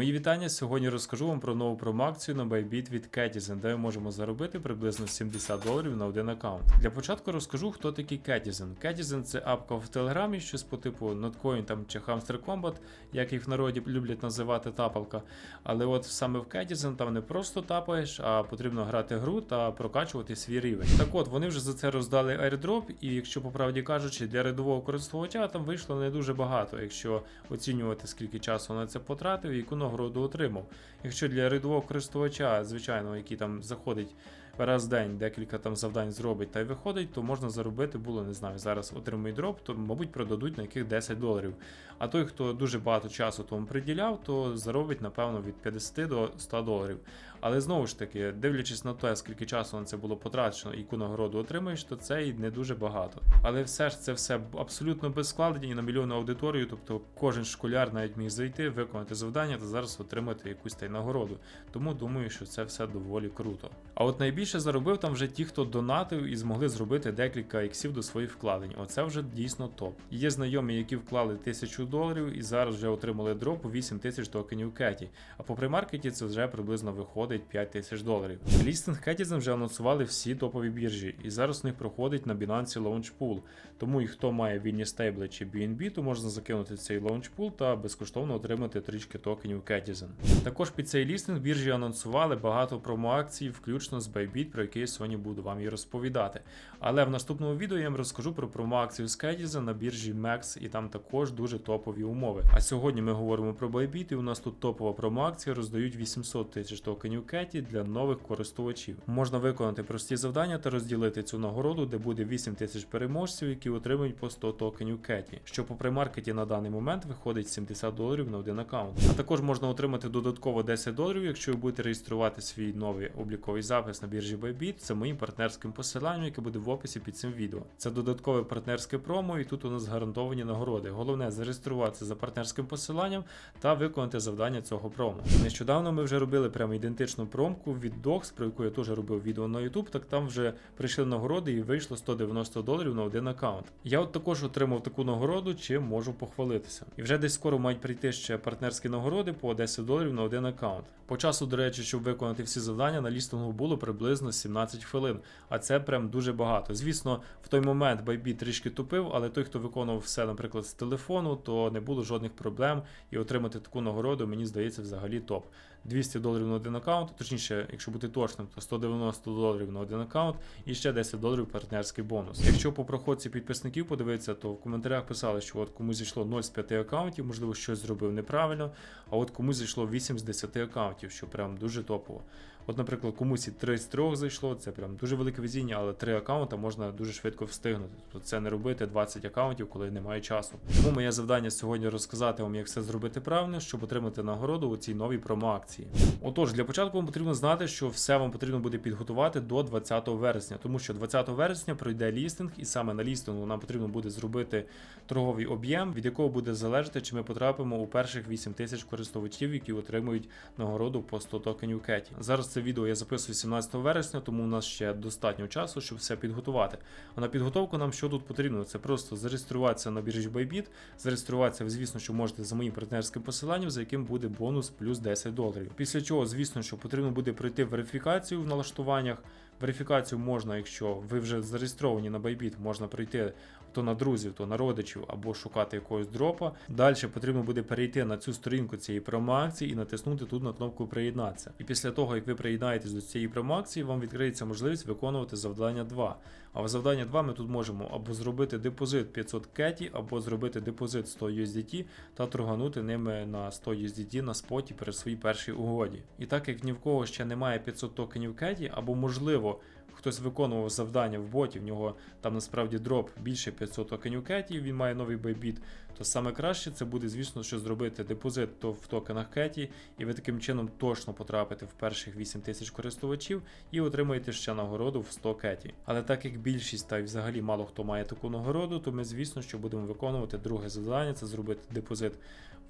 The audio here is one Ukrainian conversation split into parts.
Мої вітання. Сьогодні розкажу вам про нову промоакцію на Bybit від Catizen, де ми можемо заробити приблизно 70 доларів на один аккаунт. Для початку розкажу, хто такий Catizen. Catizen – це апка в Телеграмі, щось по типу Notcoin там чи Hamster Combat, як їх в народі люблять називати тапалка. Але от саме в Catizen там не просто тапаєш, а потрібно грати гру та прокачувати свій рівень. Так от вони вже за це роздали airdrop, і якщо по правді кажучи, для рядового користувача там вийшло не дуже багато, якщо оцінювати скільки часу на це потратив і яку нагороду отримав. Якщо для рядового користувача, звичайно, який там заходить раз в день, декілька там завдань зробить та й виходить, то можна заробити було, не знаю, зараз отримує дроп, то, мабуть, продадуть на яких 10 доларів. А той, хто дуже багато часу тому приділяв, то заробить, напевно, від 50 до 100 доларів. Але знову ж таки, дивлячись на те, скільки часу на це було потрачено і яку нагороду отримаєш, то це і не дуже багато. Але все ж це все абсолютно без складення і на мільйонну аудиторію, тобто кожен школяр навіть міг зайти, виконати завдання та зараз отримати якусь та й нагороду. Тому думаю, що це все доволі круто. А от найбільше заробив там вже ті, хто донатив і змогли зробити декілька іксів до своїх вкладень. Оце вже дійсно топ. Є знайомі, які вклали тисячу доларів і зараз вже отримали дроп у 8 тисяч токенів Кеті. А по примаркеті це вже приблизно виходить 5 тисяч доларів. Лістинг Кетізен вже анонсували всі топові біржі, і зараз у них проходить на Binance Launch Pool. Тому і хто має вільні стейбли чи BNB, то можна закинути цей Launch Pool та безкоштовно отримати трішки токенів Кетізен. Також під цей лістинг біржі анонсували багато промоакцій, включно з Bybit, про які я сьогодні буду вам і розповідати. Але в наступному відео я вам розкажу про промоакцію з Кетізен на біржі MEX, і там також дуже топові умови. А сьогодні ми говоримо про Bybit, і у нас тут топова промоакція роздають 800 тисяч токенів Кеті для нових користувачів. Можна виконати прості завдання та розділити цю нагороду, де буде 8 тисяч переможців, які отримують по 100 токенів Кеті, що по примаркеті на даний момент виходить 70 доларів на один аккаунт. А також можна отримати додатково 10 доларів, якщо ви будете реєструвати свій новий обліковий запис на біржі Bybit. Це моїм партнерським посиланням, яке буде в описі під цим відео. Це додаткове партнерське промо, і тут у нас гарантовані нагороди. Головне зареєструватися за партнерським посиланням та виконати завдання цього промо. Нещодавно ми вже робили прямо ідентичну промку від Docs, про яку я теж робив відео на YouTube, так там вже прийшли нагороди і вийшло 190 доларів на один аккаунт. Я от також отримав таку нагороду, чим можу похвалитися. І вже десь скоро мають прийти ще партнерські нагороди по 10 доларів на один аккаунт. По часу, до речі, щоб виконати всі завдання, на лістингу було приблизно 17 хвилин, а це прям дуже багато. Звісно, в той момент Bybit трішки тупив, але той, хто виконував все, наприклад, з телефону, то не було жодних проблем. І отримати таку нагороду, мені здається, взагалі топ. 200 доларів на один аккаунт, точніше, якщо бути точним, то 190 доларів на один аккаунт і ще 10 доларів партнерський бонус. Якщо по проходці підписників подивитися, то в коментарях писали, що от комусь зійшло 0 з 5 аккаунтів, можливо, щось зробив неправильно, а от комусь зійшло 8 з 10 аккаунтів, що прям дуже топово. От, наприклад, комусь і 3 з 3 зайшло, це прям дуже велике везіння, але 3 аккаунта можна дуже швидко встигнути. Тобто це не робити 20 аккаунтів, коли немає часу. Тому моє завдання сьогодні розказати вам, як все зробити правильно, щоб отримати нагороду у цій новій промо-акції. Отож, для початку вам потрібно знати, що все вам потрібно буде підготувати до 20 вересня, тому що 20 вересня пройде лістинг, і саме на лістингу нам потрібно буде зробити торговий об'єм, від якого буде залежати, чи ми потрапимо у перших 8 тисяч користувачів, які отримують нагороду по 100 токенів Кеті. Зараз це відео я записую 17 вересня, тому у нас ще достатньо часу, щоб все підготувати. А на підготовку нам що тут потрібно? Це просто зареєструватися на біржі Bybit, зареєструватися, ви, звісно, що можете за моїм партнерським посиланням, за яким буде бонус плюс 10 доларів. Після чого, звісно, що потрібно буде пройти верифікацію в налаштуваннях. Верифікацію можна, якщо ви вже зареєстровані на Bybit, можна пройти то на друзів, то на родичів або шукати якогось дропа. Далі потрібно буде перейти на цю сторінку цієї промоакції і натиснути тут на кнопку приєднатися. І після того, як ви приєднаєтесь до цієї промоакції, вам відкриється можливість виконувати завдання 2. А в завдання 2 ми тут можемо або зробити депозит 500 кеті, або зробити депозит 100 USDT та торганути ними на 100 USDT на споті при своїй першій угоді. І так як ні в кого ще немає 500 токенів кеті, або можливо хтось виконував завдання в боті, в нього там насправді дроп більше 500 токенів кеті, він має новий байбіт, то саме краще це буде, звісно, що зробити депозит то в токенах кеті, і ви таким чином точно потрапите в перших 8 тисяч користувачів і отримаєте ще нагороду в 100 кеті. Але так як більшість та й взагалі мало хто має таку нагороду, то ми, звісно, що будемо виконувати друге завдання це зробити депозит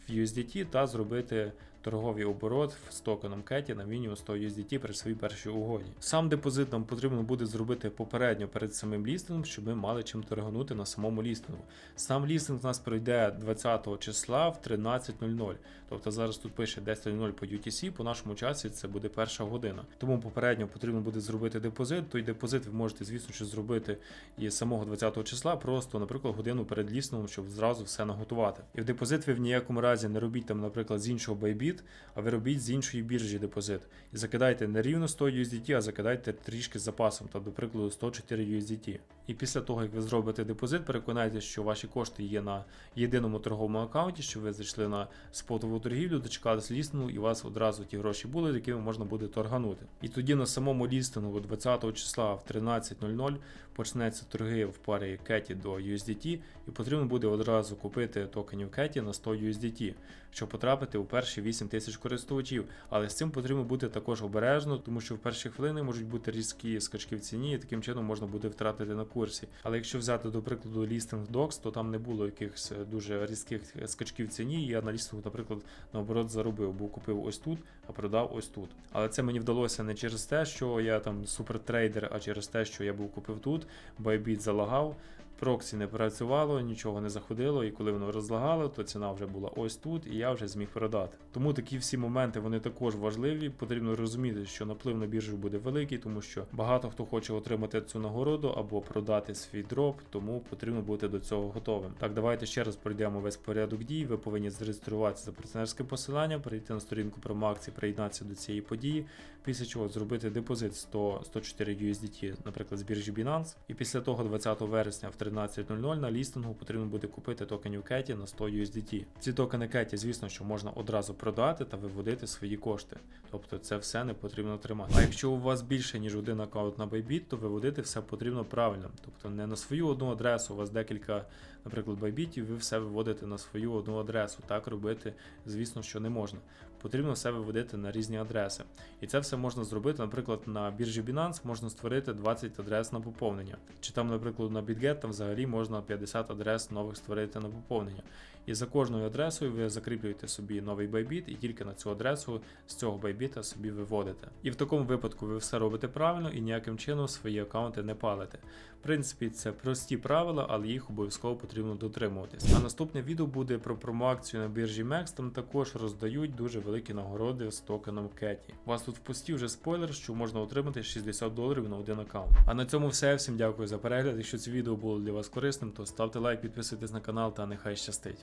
в USDT та зробити торговий оборот з токеном Кеті на мінімум 100 USDT при своїй першій угоді. Сам депозит нам потрібно буде зробити попередньо перед самим лістингом, щоб ми мали чим торганути на самому лістингу. Сам лістинг у нас пройде 20 числа в 13.00. Тобто зараз тут пише 10.00 по UTC, по нашому часі це буде перша година. Тому попередньо потрібно буде зробити депозит. Той депозит ви можете, звісно, що зробити і самого 20 числа, просто, наприклад, годину перед лістингом, щоб зразу все наготувати. І в депозит ви в ніякому разі не робіть там, наприклад, з іншого Bybit, а ви робіть з іншої біржі депозит. І закидайте не рівно 100 USDT, а закидайте трішки з запасом, та, до прикладу, 104 USDT. І після того, як ви зробите депозит, переконайтеся, що ваші кошти є на єдиному торговому аккаунті, що ви зайшли на спотову торгівлю, дочекались лістингу, і у вас одразу ті гроші були, якими можна буде торганути. І тоді на самому лістингу 20 числа в 13.00 почнеться торги в парі Кеті до USDT, і потрібно буде одразу купити токенів Кеті на 100 USDT, щоб потрапити у перші 8 тисяч користувачів. Але з цим потрібно бути також обережно, тому що в перші хвилини можуть бути різкі скачки в ціні, і таким чином можна буде втратити на курсі. Але якщо взяти до прикладу лістинг Docs, то там не було якихось е, дуже різких скачків в ціні. Я на лістингу, наприклад, наоборот заробив, бо купив ось тут, а продав ось тут. Але це мені вдалося не через те, що я там супертрейдер, а через те, що я був купив тут, Bybit залагав. Проксі не працювало, нічого не заходило, і коли воно розлагало, то ціна вже була ось тут, і я вже зміг продати. Тому такі всі моменти вони також важливі. Потрібно розуміти, що наплив на біржу буде великий, тому що багато хто хоче отримати цю нагороду або продати свій дроп, тому потрібно бути до цього готовим. Так, давайте ще раз пройдемо весь порядок дій. Ви повинні зареєструватися за партнерське посилання, перейти на сторінку промоакції, приєднатися до цієї події, після чого зробити депозит 100 104 USDT, наприклад, з біржі Binance. І після того 20 вересня в 13.00 на лістингу потрібно буде купити токенів Кеті на 100 USDT. Ці токени Кеті, звісно, що можна одразу продати та виводити свої кошти. Тобто це все не потрібно тримати. А якщо у вас більше ніж один аккаунт на Bybit, то виводити все потрібно правильно. Тобто не на свою одну адресу, у вас декілька, наприклад, Bybit, ви все виводите на свою одну адресу. Так робити, звісно, що не можна. Потрібно все виводити на різні адреси. І це все можна зробити, наприклад, на біржі Binance можна створити 20 адрес на поповнення. Чи там, наприклад, на BitGet там взагалі можна 50 адрес нових створити на поповнення. І за кожною адресою ви закріплюєте собі новий байбіт, і тільки на цю адресу з цього байбіта собі виводите. І в такому випадку ви все робите правильно і ніяким чином свої аккаунти не палите. В принципі, це прості правила, але їх обов'язково потрібно дотримуватись. А наступне відео буде про промоакцію на біржі MEX, там також роздають дуже великі нагороди з токеном Кеті. У вас тут в пості вже спойлер, що можна отримати 60 доларів на один аккаунт. А на цьому все. Всім дякую за перегляд. Якщо це відео було для вас корисним, то ставте лайк, підписуйтесь на канал та нехай щастить.